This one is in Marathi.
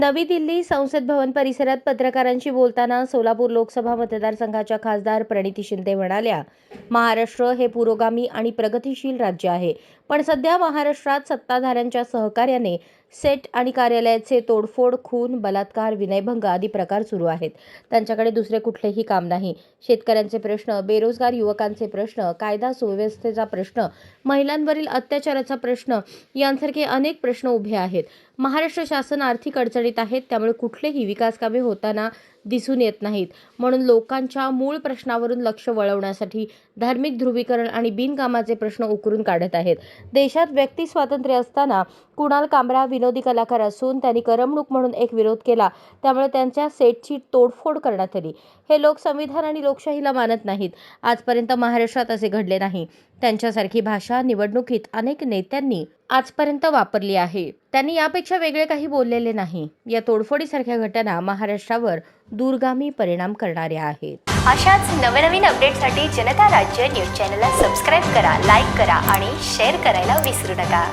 नवी दिल्ली संसद भवन परिसरात पत्रकारांशी बोलताना सोलापूर लोकसभा मतदारसंघाच्या खासदार प्रणिती शिंदे म्हणाल्या महाराष्ट्र हे पुरोगामी आणि प्रगतिशील राज्य आहे. पण सध्या महाराष्ट्रात सत्ताधाऱ्यांच्या सहकार्याने सेट आणि कार्यालयाचे तोडफोड खून बलात्कार विनयभंग आदी प्रकार सुरू आहेत. त्यांच्याकडे दुसरे कुठलेही काम नाही. शेतकऱ्यांचे प्रश्न बेरोजगार युवकांचे प्रश्न कायदा सुव्यवस्थेचा प्रश्न महिलांवरील अत्याचाराचा प्रश्न यांसारखे अनेक प्रश्न उभे आहेत. महाराष्ट्र शासन आर्थिक अडचणीत आहेत त्यामुळे कुठलेही विकासकामे होताना दिसून येत नाहीत. म्हणून लोकांच्या मूळ प्रश्नावरून लक्ष वळवण्यासाठी धार्मिक ध्रुवीकरण आणि बिनकामाचे प्रश्न उकरून काढत आहेत. देशात व्यक्ती स्वातंत्र्य असताना कुणाल कामरा विनोदी कलाकार असून त्यांनी करमणूक म्हणून एक विरोध केला. त्यामुळे त्यांच्या सेटची तोडफोड करण्यात आली. हे लोक संविधान आणि लोकशाहीला मानत नाहीत. आजपर्यंत महाराष्ट्रात असे घडले नाही. त्यांच्यासारखी भाषा निवडणुकीत अनेक नेत्यांनी आजपर्यंत वापरली आहे. त्यांनी यापेक्षा वेगळे काही बोललेले नाही. या तोडफोडीसारख्या घटना महाराष्ट्रावर दूरगामी परिणाम करणाऱ्या आहेत. अशाच नवनवीन अपडेटसाठी जनता राज्य न्यूज चॅनलला सबस्क्राईब करा लाईक करा आणि शेअर करायला विसरू नका.